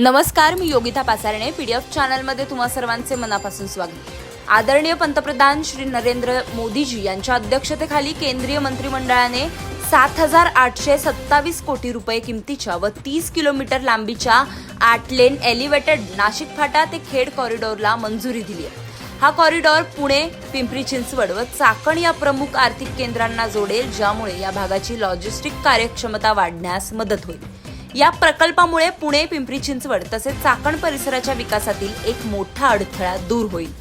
नमस्कार मी Yogita Pasarne P D F चॅनलमध्ये तुम्हा सर्वांचे मनापासून स्वागत. आदरणीय पंतप्रधान श्री नरेंद्र मोदीजी यांच्या अध्यक्षतेखाली केंद्रीय मंत्रिमंडळाने सात हजार आठशे सत्तावीस कोटी रुपये किमतीच्या व तीस किलोमीटर लांबीच्या आठ लेन एलिव्हेटेड नाशिक फाटा ते खेड कॉरिडॉरला मंजुरी दिली आहे. हा कॉरिडॉर पुणे पिंपरी चिंचवड व चाकण या प्रमुख आर्थिक केंद्रांना जोडेल ज्यामुळे या भागाची लॉजिस्टिक कार्यक्षमता वाढण्यास मदत होईल. या प्रकल्पामुळे पुणे पिंपरी चिंचवड तसेच चाकण परिसराच्या विकासातील एक मोठा अडथळा दूर होईल.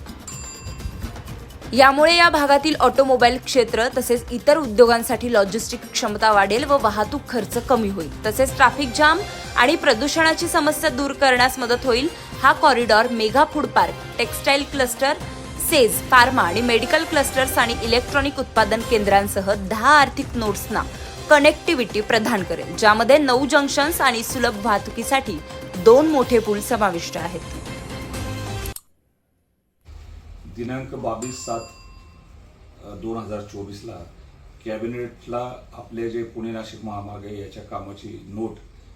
यामुळे या भागातील ऑटोमोबाईल क्षेत्र तसेच इतर उद्योगांसाठी लॉजिस्टिक क्षमता वाढेल व वाहतूक खर्च कमी होईल. तसेच ट्रॅफिक जाम आणि प्रदूषणाची समस्या दूर करण्यास मदत होईल हा corridor mega food park textile cluster SEZ pharma आणि मेडिकल क्लस्टर्स आणि इलेक्ट्रॉनिक उत्पादन केंद्रांसह दहा आर्थिक नोट्सना कनेक्टिव्हिटी प्रदान करेल ज्यामध्ये नऊ जंक्शन्स आणि सुलभ वाहतुकीसाठी दोन मोठे पूल समाविष्ट आहेत. दिनांक बावीस सात दोन हजार चोवीसला कॅबिनेटला आपले जे पुणे नाशिक महामार्ग आहे याच्या कामाची नोट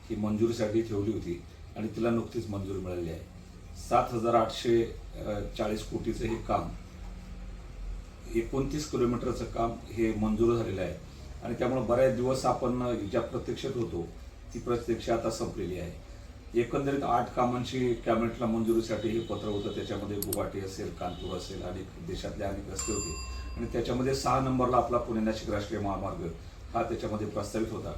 ही मंजुरीसाठी ठेवली होती आणि तिला नुकतीच मंजुरी मिळाली आहे. सात हजार आठशे चाळीस कोटीचं हे काम एकोणतीस किलोमीटरचं काम हे मंजूर झालेलं आहे. आणि त्यामुळे बऱ्याच दिवस आपण ज्या प्रत्यक्षात होतो ती प्रत्यक्ष आता संपलेली आहे. एकंदरीत आठ कामांची कॅबिनेटला मंजुरीसाठी हे पत्र होतं त्याच्यामध्ये गुवाहाटी असेल कानपूर असेल अनेक देशातले अनेक रस्ते होते. आणि त्याच्यामध्ये सहा नंबरला आपला पुणे नाशिक राष्ट्रीय महामार्ग हा त्याच्यामध्ये प्रस्तावित होता.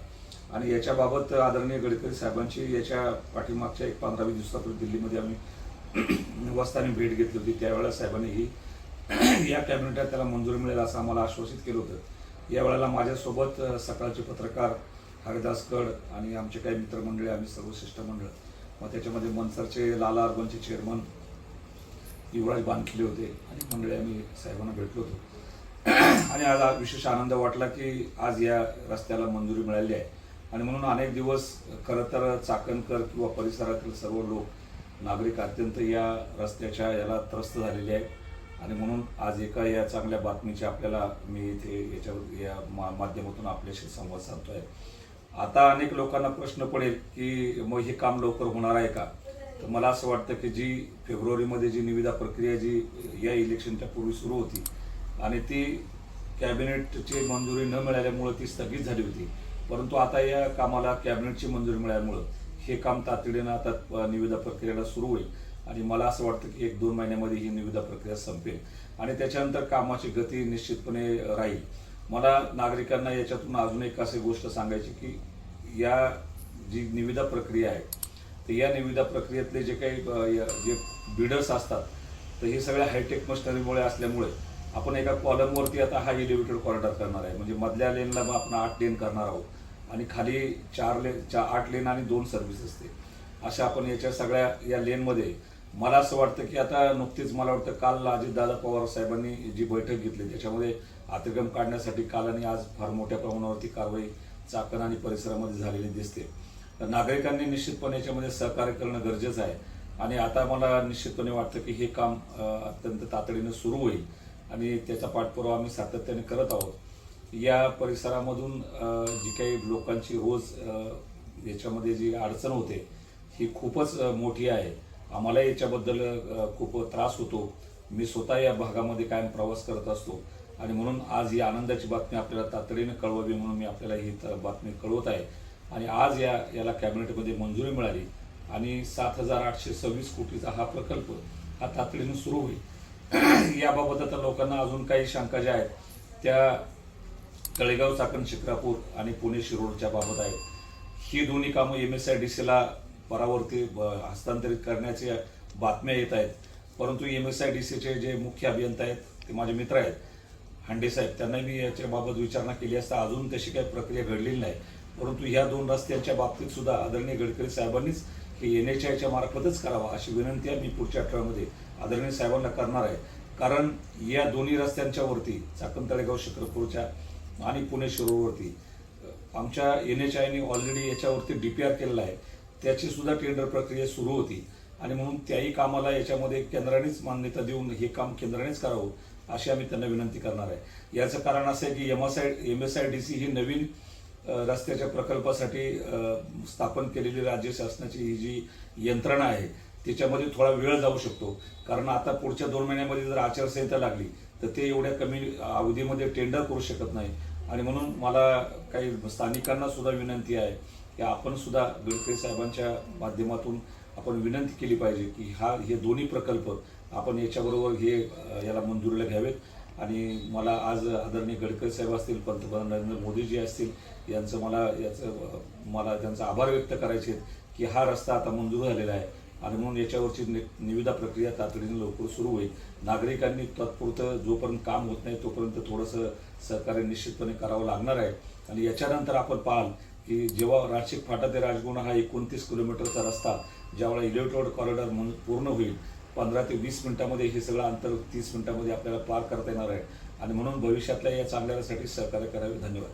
आणि याच्याबाबत आदरणीय गडकरी साहेबांची याच्या पाठीमागच्या एक पंधरा वीस दिवसापूर्वी दिल्लीमध्ये आम्ही वस्तानी भेट घेतली होती. त्यावेळेला साहेबांनी ही या कॅबिनेटात त्याला मंजुरी मिळेल असं आम्हाला आश्वासित केलं होतं. यावेळेला माझ्यासोबत सकाळचे पत्रकार हरिदास कड आणि आमचे काही मित्रमंडळी आम्ही सर्व शिष्टमंडळ मग त्याच्यामध्ये मनसरचे लाला अर्बनचे चेअरमन युवराज बानखिले होते आणि मंडळी आम्ही साहेबांना भेटलो होतो. आणि आज विशेष आनंद वाटला की आज या रस्त्याला मंजुरी मिळाली आहे. आणि म्हणून अनेक दिवस खरं तर चाकणकर किंवा परिसरातील सर्व लोक नागरिक अत्यंत या रस्त्याच्या याला त्रस्त झालेले आहेत. आणि म्हणून आज एका या चांगल्या बातमीची आपल्याला मी इथे याच्यावर या मा माध्यमातून आपल्याशी संवाद साधतोय. आता अनेक लोकांना प्रश्न पडेल की मग हे काम लवकर होणार आहे का? तर मला असं वाटतं की जी फेब्रुवारीमध्ये जी निविदा प्रक्रिया जी या इलेक्शनच्या पूर्वी सुरू होती आणि ती कॅबिनेटची मंजुरी न मिळाल्यामुळं ती स्थगित झाली होती. परंतु आता या कामाला कॅबिनेटची मंजुरी मिळाल्यामुळं हे काम तातडीनं आता निविदा प्रक्रियेला सुरू होईल. आणि मला असं वाटतं की एक दोन महिन्यामध्ये ही निविदा प्रक्रिया संपेल. आणि त्याच्यानंतर कामाची गती निश्चितपणे राहील. मला नागरिकांना याच्यातून अजून एक अशी गोष्ट सांगायची की या जी निविदा प्रक्रिया आहे तर या निविदा प्रक्रियेतले जे काही जे बिडर्स असतात तर हे सगळ्या हायटेक मशिनरीमुळे असल्यामुळे आपण एका कॉलमवरती आता हा एलिव्हेटेड कॉरिडॉर करणार आहे. म्हणजे मधल्या लेनला मग आपण आठ लेन करणार आहोत. आणि खाली चार लेन चार आठ लेन आणि दोन सर्व्हिस असते अशा आपण याच्या सगळ्या या लेनमध्ये मला असं वाटतं की आता नुकतीच मला वाटतं काल अजितदादा पवार साहेबांनी जी बैठक घेतली त्याच्यामध्ये अतिक्रम काढण्यासाठी काल आणि आज फार मोठ्या प्रमाणावरती कारवाई चाकण आणि परिसरामध्ये झालेली दिसते. तर नागरिकांनी निश्चितपणे याच्यामध्ये सहकार्य करणं गरजेचं आहे. आणि आता मला निश्चितपणे वाटतं की हे काम अत्यंत तातडीनं सुरू होईल आणि त्याचा पाठपुरावा आम्ही सातत्याने करत आहोत. या परिसरामधून जी काही लोकांची रोज याच्यामध्ये जी अडचण होते ही खूपच मोठी आहे. आम्हाला याच्याबद्दल खूप त्रास होतो. मी स्वतः या भागामध्ये कायम प्रवास करत असतो. आणि म्हणून आज ही आनंदाची बातमी आपल्याला तातडीनं कळवावी म्हणून मी आपल्याला ही बातमी कळवत आहे. आणि आज या याला कॅबिनेटमध्ये मंजुरी मिळाली. आणि सात हजार आठशे सव्वीस कोटीचा हा प्रकल्प हा तातडीनं सुरू होईल. याबाबत आता लोकांना अजून काही शंका ज्या आहेत त्या तळेगाव चाकण शिक्रापूर आणि पुणे शिरोडच्या बाबत आहेत. ही दोन्ही कामं एम एस आय डी सीला परावर्ती हस्तांतरित करण्याच्या बातम्या येत आहेत. परंतु एम एस आय डी सीचे जे मुख्य अभियंता आहेत ते माझे मित्र आहेत. हांडे साहेब त्यांना मी याच्या बाबत विचारणा केली असता अजून तशी काही प्रक्रिया घडलेली नाही. परंतु ह्या दोन रस्त्यांच्या बाबतीत सुद्धा आदरणीय गडकरी साहेबांनीच हे एन एच आयच्या मार्फतच करावा अशी विनंती आहे मी पुढच्या आठवड्यामध्ये आदरणीय साहेबांना करणार आहे. कारण या दोन्ही रस्त्यांच्या वरती चाकण तळेगाव शक्रपूरच्या आणि पुणे शिरूरवरती आमच्या एन एच आयने ऑलरेडी याच्यावरती डीपीआर केलेला आहे. त्याची सुद्धा टेंडर प्रक्रिया सुरू होती. आणि म्हणून त्याही कामाला याच्यामध्ये केंद्रानेच मान्यता देऊन हे काम केंद्रानेच करावं अशी आम्ही त्यांना विनंती करणार आहे. याचं कारण असं आहे की M S I M S I D C ही नवीन रस्त्याच्या प्रकल्पासाठी स्थापन केलेली राज्य शासनाची ही जी यंत्रणा आहे त्याच्यामध्ये थोडा वेळ जाऊ शकतो. कारण आता पुढच्या दोन महिन्यामध्ये जर आचारसंहिता लागली तर ते एवढ्या कमी अवधीमध्ये टेंडर करू शकत नाही. आणि म्हणून मला काही स्थानिकांना सुद्धा विनंती आहे की आपण सुद्धा गडकरी साहेबांच्या माध्यमातून आपण विनंती केली पाहिजे की हा हे दोन्ही प्रकल्प आपण याच्याबरोबर हे याला मंजुरीला घ्यावेत. आणि मला आज आदरणीय गडकरी साहेब असतील पंतप्रधान नरेंद्र मोदीजी असतील यांचं मला याचं मला त्यांचा आभार व्यक्त करायचे आहेत की हा रस्ता आता मंजूर झालेला आहे. आणि म्हणून याच्यावरची नि- निविदा प्रक्रिया तातडीने लवकर सुरू होईल. नागरिकांनी तात्पुरतं जोपर्यंत काम होत नाही तोपर्यंत थोडंसं सहकार्य निश्चितपणे करावं लागणार आहे. आणि याच्यानंतर आपण पाहाल की जेव्हा नाशिक फाटा ते राजगुणा हा एकोणतीस किलोमीटरचा रस्ता ज्यावेळेला इलेक्ट्रोड कॉरिडॉर म्हणून पूर्ण होईल पंधरा ते वीस मिनिटामध्ये हे सगळं अंतर तीस मिनिटामध्ये आपल्याला पार करता येणार आहे. आणि म्हणून भविष्यातल्या या चांगल्यासाठी सहकार्य करावे. धन्यवाद.